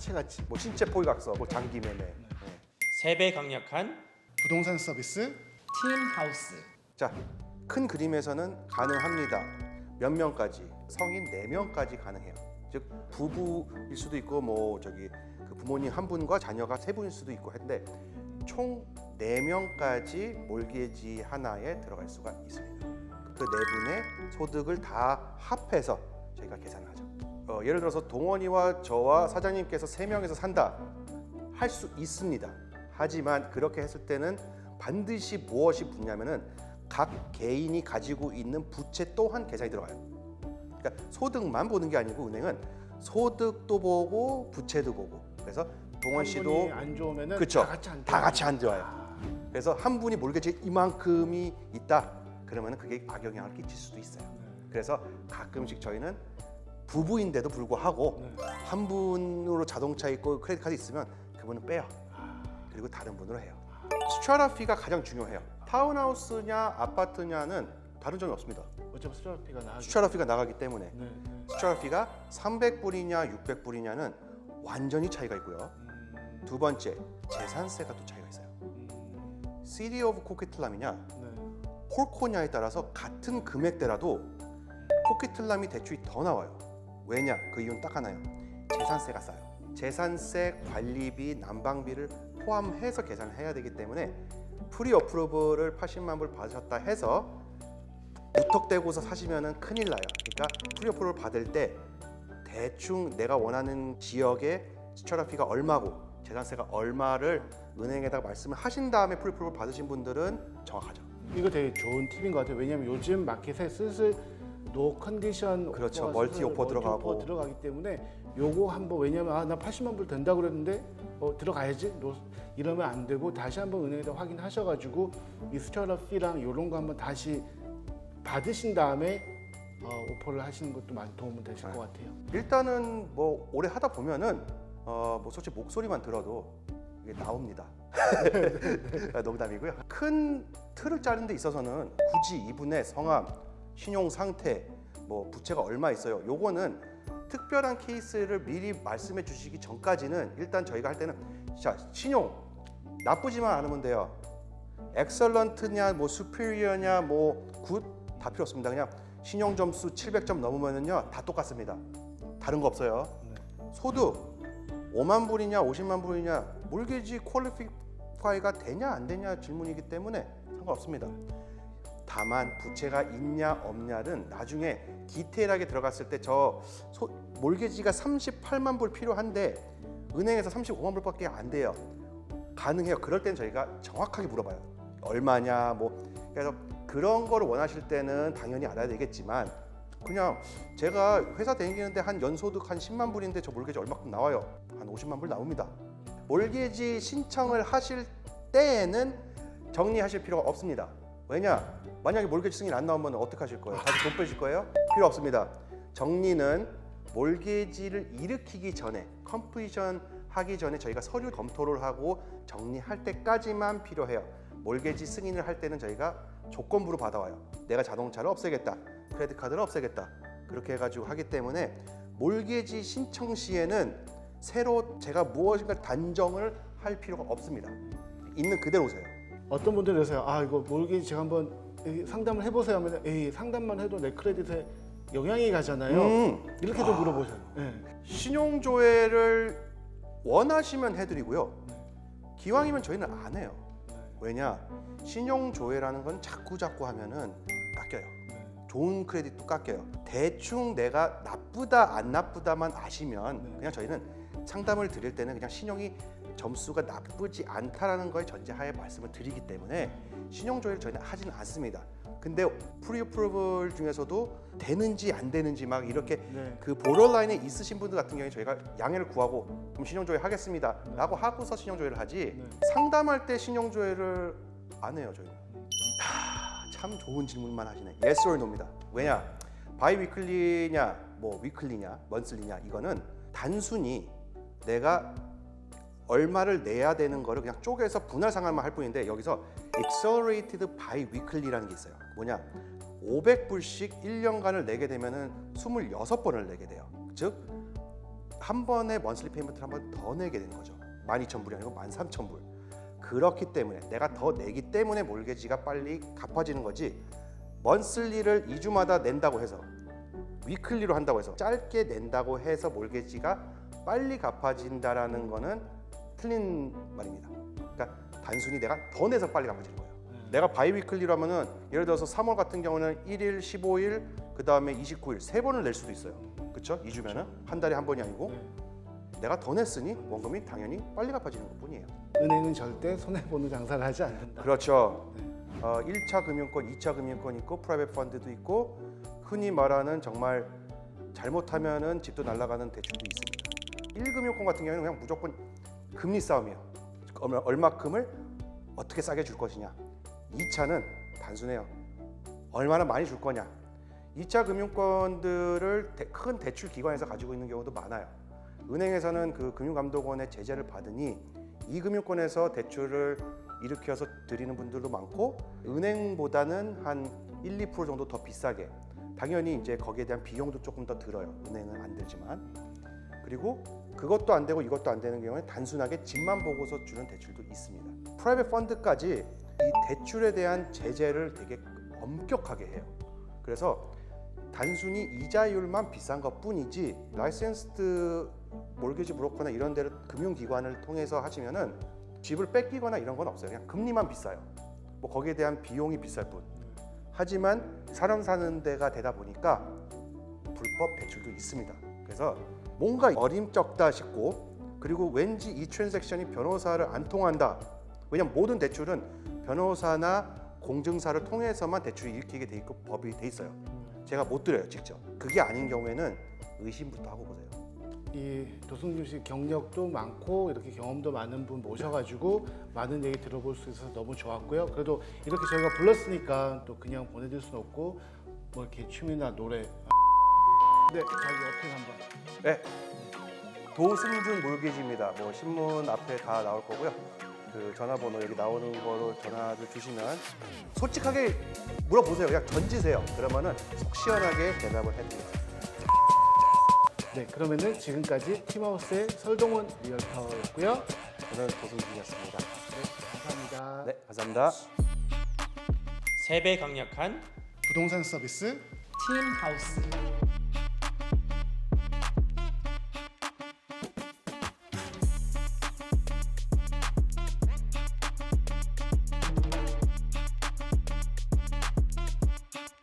사채 같이 뭐 신체 포위각서, 뭐 장기 매매. 네. 세배 강력한 부동산 서비스 팀 하우스 자, 큰 그림에서는 가능합니다. 몇 명까지? 성인 4명까지 가능해요. 즉 부부일 수도 있고 뭐 저기 그 부모님 한 분과 자녀가 세 분일 수도 있고 한데 총 4명까지 몰개지 하나에 들어갈 수가 있습니다. 그 네 분의 소득을 다 합해서 저희가 계산하죠. 어, 예를 들어서 동원이와 저와 사장님께서 세 명에서 산다 할 수 있습니다. 하지만 그렇게 했을 때는 반드시 무엇이 붙냐면은 각 개인이 가지고 있는 부채 또한 계산이 들어가요. 그러니까 소득만 보는 게 아니고 은행은 소득도 보고 부채도 보고 그래서 동원 씨도 안 좋으면은 그쵸. 다 같이 안 다 같이 안 좋아요. 그래서 한 분이 몰개지 이만큼이 있다. 그러면 그게 악영향을 끼칠 수도 있어요. 그래서 가끔씩 저희는 부부인데도 불구하고 네. 한 분으로 자동차 있고 크레딧 카드 있으면 그분은 빼요. 그리고 다른 분으로 해요. 수차라 피가 가장 중요해요. 타운하우스냐 아파트냐는 다른 점이 없습니다. 어차피 수저피가 나가기 수차라 피가 나가기 때문에 네, 네. 수차라 피가 300불이냐 600불이냐는 완전히 차이가 있고요. 음, 두 번째 재산세가 또 차이가 있어요. 음, 시티 오브 코키틀람이냐 네. 폴코냐에 따라서 같은 금액대라도 코키틀람이 대출이 더 나와요. 왜냐? 그 이유는 딱 하나예요. 재산세가 싸요. 재산세, 관리비, 난방비를 포함해서 계산을 해야 되기 때문에 프리 어프로브를 80만 불 받으셨다 해서 무턱대고서 사시면은 큰일 나요. 그러니까 프리 어프로브를 받을 때 대충 내가 원하는 지역의 스처라피가 얼마고 재산세가 얼마를 은행에다가 말씀을 하신 다음에 프리 어프로브를 받으신 분들은 정확하죠. 이거 되게 좋은 팁인 것 같아요. 왜냐하면 요즘 마켓에 슬슬 노 컨디션 그렇죠. 멀티 오퍼 들어가고. 오퍼 들어가기 때문에 요거 한번 왜냐면 아 나 80만 불 된다 그랬는데 어, 들어가야지 노- 이러면 안 되고 다시 한번 은행에다 확인하셔가지고 이 피랑 이런 거 한번 다시 받으신 다음에 어, 오퍼를 하시는 것도 많이 도움은 되실 네. 것 같아요. 일단은 뭐 오래 하다 보면은 어뭐 솔직히 목소리만 들어도 이게 나옵니다. 아, 농담이고요. 큰 틀을 짜는 데 있어서는 굳이 이분의 성함, 신용 상태, 뭐 부채가 얼마 있어요. 요거는 특별한 케이스를 미리 말씀해 주시기 전까지는 일단 저희가 할 때는 자 신용 나쁘지만 않으면 돼요. 엑설런트냐 뭐 수피리어냐 뭐 굿 다 필요 없습니다. 그냥 신용 점수 700점 넘으면은요 다 똑같습니다. 다른 거 없어요. 소득 5만 불이냐 50만 불이냐 몰개지 퀄리파이가 되냐 안 되냐 질문이기 때문에 상관없습니다. 다만 부채가 있냐 없냐는 나중에 디테일하게 들어갔을 때 저 몰개지가 38만 불 필요한데 은행에서 35만 불밖에 안 돼요. 가능해요. 그럴 땐 저희가 정확하게 물어봐요. 얼마냐 뭐 그래서 그런 거를 원하실 때는 당연히 알아야 되겠지만 그냥 제가 회사 다니는데 한 연소득 한 10만 불인데 저 몰개지 얼마큼 나와요? 한 50만 불 나옵니다. 몰개지 신청을 하실 때에는 정리하실 필요가 없습니다. 왜냐? 만약에 몰개지 승인 안 나오면 어떻게 하실 거예요? 다시 돈 빼실 거예요? 필요 없습니다. 정리는 몰개지를 일으키기 전에 컴플리션 하기 전에 저희가 서류 검토를 하고 정리할 때까지만 필요해요. 몰개지 승인을 할 때는 저희가 조건부로 받아와요. 내가 자동차를 없애겠다. 크레딧 카드를 없애겠다. 그렇게 해가지고 하기 때문에 몰개지 신청 시에는 새로 제가 무엇인가 단정을 할 필요가 없습니다. 있는 그대로 오세요. 어떤 분들은 그러세요. 아 이거 몰개지 제가 한번 이 상담을 해보세요 하면 에이 상담만 해도 내 크레딧에 영향이 가잖아요. 음, 이렇게도 물어보셔요. 네. 신용 조회를 원하시면 해드리고요. 기왕이면 저희는 안 해요. 왜냐? 신용 조회라는 건 자꾸 자꾸 하면은 깎여요. 좋은 크레딧도 깎여요. 대충 내가 나쁘다 안 나쁘다만 아시면 그냥 저희는 상담을 드릴 때는 그냥 신용이 점수가 나쁘지 않다라는 거에 전제하에 말씀을 드리기 때문에 신용 조회를 저희는 하지는 않습니다. 근데 프리 어프로블 중에서도 되는지 안 되는지 막 이렇게 네. 그 보더라인에 있으신 분들 같은 경우에 저희가 양해를 구하고 그럼 신용 조회 하겠습니다라고 하고서 신용 조회를 하지 네. 상담할 때 신용 조회를 안 해요 저희는. 하, 참 좋은 질문만 하시네. Yes or no입니다. 왜냐? 바이 위클리냐, 뭐 위클리냐, 먼슬리냐 이거는 단순히 내가 얼마를 내야 되는 거를 그냥 쪼개서 분할 상환만 할 뿐인데 여기서 accelerated by weekly라는 게 있어요. 뭐냐? 500불씩 1년간을 내게 되면은 26번을 내게 돼요. 즉 한 번에 먼슬리 페이먼트를 한 번 더 내게 되는 거죠. 12,000불이 아니고 13,000불. 그렇기 때문에 내가 더 내기 때문에 몰개지가 빨리 갚아지는 거지. 먼슬리를 2주마다 낸다고 해서 위클리로 한다고 해서 짧게 낸다고 해서 몰개지가 빨리 갚아진다라는 거는 틀린 말입니다. 그러니까 단순히 내가 더 내서 빨리 갚아지는 거예요. 내가 바이위클리로 하면은 예를 들어서 3월 같은 경우는 1일, 15일, 그 다음에 29일 세 번을 낼 수도 있어요. 그렇죠? 2주면은 한 달에 한 번이 아니고 내가 더 냈으니 원금이 당연히 빨리 갚아지는 것뿐이에요. 은행은 절대 손해 보는 장사를 하지 않는다. 그렇죠. 어, 1차 금융권, 2차 금융권 있고 프라이빗 펀드도 있고 흔히 말하는 정말 잘못하면은 집도 날아가는 대출도 있습니다. 1금융권 같은 경우는 그냥 무조건 금리 싸움이에요. 얼마- 얼마큼을 어떻게 싸게 줄 것이냐. 2차는 단순해요. 얼마나 많이 줄 거냐. 2차 금융권들을 대- 큰 대출 기관에서 가지고 있는 경우도 많아요. 은행에서는 그 금융감독원의 제재를 받으니 이 금융권에서 대출을 일으켜서 드리는 분들도 많고 은행보다는 한 1, 2% 정도 더 비싸게 당연히 이제 거기에 대한 비용도 조금 더 들어요. 은행은 안 들지만 그리고 그것도 안 되고 이것도 안 되는 경우에 단순하게 집만 보고서 주는 대출도 있습니다. 프라이빗 펀드까지 이 대출에 대한 제재를 되게 엄격하게 해요. 그래서 단순히 이자율만 비싼 것 뿐이지 라이센스드 몰개지 브로커나 이런 데를 금융기관을 통해서 하시면은 집을 뺏기거나 이런 건 없어요. 그냥 금리만 비싸요. 뭐 거기에 대한 비용이 비쌀 뿐. 하지만 사람 사는 데가 되다 보니까 불법 대출도 있습니다. 그래서 뭔가 어림쩍다 싶고 그리고 왠지 이 트랜잭션이 변호사를 안 통한다. 왜냐면 모든 대출은 변호사나 공증사를 통해서만 대출을 일으키게 돼 있고 법이 돼 있어요. 제가 못 드려요 직접. 그게 아닌 경우에는 의심부터 하고 보세요. 이 도승준 씨 경력도 많고 이렇게 경험도 많은 분 모셔가지고 많은 얘기 들어볼 수 있어서 너무 좋았고요. 그래도 이렇게 저희가 불렀으니까 또 그냥 보내줄 수는 없고 뭐 이렇게 춤이나 노래. 네, 자기 어필 한번. 네. 도승준 몰개지입니다. 뭐 신문 앞에 다 나올 거고요. 그 전화번호 여기 나오는 거로 전화를 주시면 솔직하게 물어보세요. 그냥 던지세요. 그러면은 속 시원하게 대답을 해드립니다. 네, 그러면은 지금까지 팀하우스의 설동훈 리얼터였고요. 저는 도승준이었습니다. 네, 감사합니다. 네, 감사합니다. 세배 강력한 부동산 서비스 팀 하우스